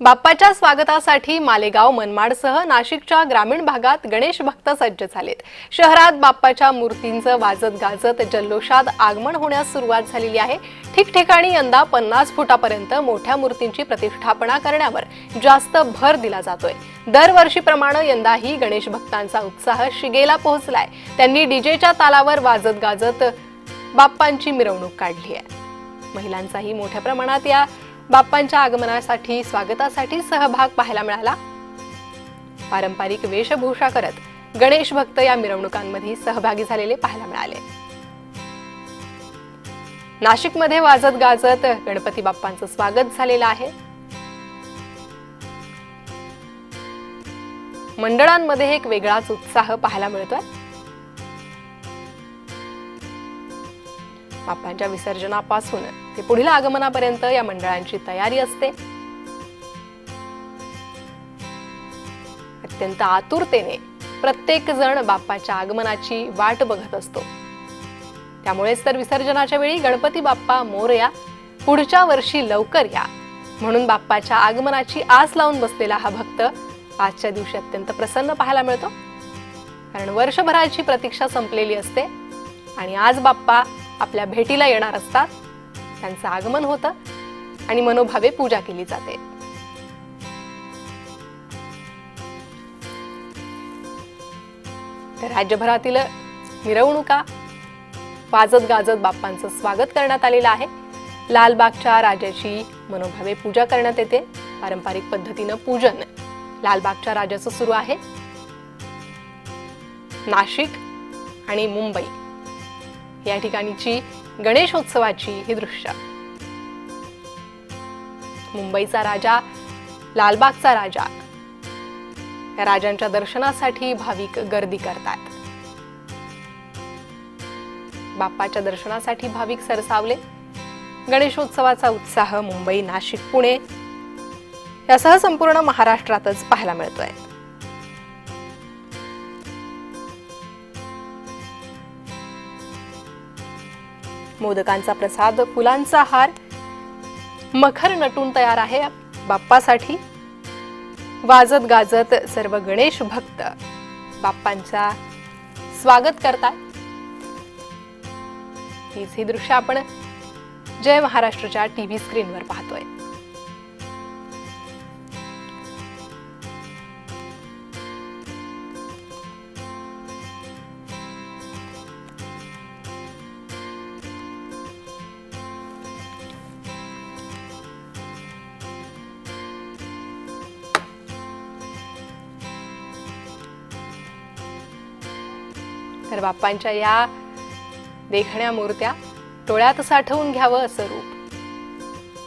बाप्पाच्या स्वागतासाठी मालेगाव मनमाडसह नाशिकच्या ग्रामीण भागात गणेश भक्त सज्ज झालेत. शहरात बाप्पाच्या मूर्तींचं वाजत गाजत जल्लोषात आगमन होण्यास सुरुवात झालेली आहे. ठिकठिकाणी यंदा पन्नास फुटापर्यंत मोठ्या मूर्तींची प्रतिष्ठापना करण्यावर जास्त भर दिला जातोय. दरवर्षीप्रमाणे यंदाही गणेश भक्तांचा उत्साह शिगेला पोहोचलाय. त्यांनी डीजेच्या तालावर वाजत गाजत बाप्पांची मिरवणूक काढली आहे. महिलांचाही मोठ्या प्रमाणात या बाप्पांच्या आगमनासाठी स्वागतासाठी सहभाग पाहायला मिळाला. पारंपरिक वेशभूषा करत गणेश भक्त या मिरवणुकांमध्ये सहभागी झालेले पाहायला मिळाले. नाशिकमध्ये वाजत गाजत गणपती बाप्पांचं स्वागत झालेलं आहे. मंडळांमध्ये एक वेगळाच उत्साह पाहायला मिळतोय. बाप्पांच्या विसर्जनापासून. ते पुढील आगमनापर्यंत या मंडळांची तयारी असते. अत्यंत आतुरतेने प्रत्येक जण बाप्पाच्या आगमनाची वाट बघत असतो. त्यामुळेच तर विसर्जनाच्या वेळी गणपती बाप्पा मोरया पुढच्या वर्षी लवकर या. म्हणून बाप्पाच्या आगमनाची आस लावून बसलेला हा भक्त आजच्या दिवशी अत्यंत प्रसन्न पाहायला मिळतो. कारण वर्षभराची प्रतीक्षा संपलेली असते आणि आज बाप्पा आपल्या भेटीला येणार असतात. त्यांचं आगमन होतं आणि मनोभावे पूजा केली जाते. तर राज्यभरातील मिरवणुका वाजत गाजत बाप्पांचं स्वागत करण्यात आलेलं आहे. लालबागच्या राजाची मनोभावे पूजा करण्यात येते. पारंपरिक पद्धतीनं पूजन लालबागच्या राजाचं सुरू आहे. नाशिक आणि मुंबई. या ठिकाणीची गणेशोत्सवाची ही दृश्य. मुंबईचा राजा लालबागचा राजा या राजांच्या दर्शनासाठी भाविक गर्दी करतात. बाप्पाच्या दर्शनासाठी भाविक सरसावले. गणेशोत्सवाचा उत्साह मुंबई नाशिक पुणे यासह संपूर्ण महाराष्ट्रातच पाहायला मिळतोय. मोदकांचा प्रसाद फुलांचा हार. मखर नटून तयार आहे बाप्पासाठी. वाजत गाजत सर्व गणेश भक्त बाप्पांचा स्वागत करतात. हीच ही दृश्य आपण जय महाराष्ट्रच्या टीव्ही स्क्रीनवर पाहतोय. तर बाप्पांच्या या देखण्या मूर्त्या डोळ्यात साठवून घ्यावं असं रूप.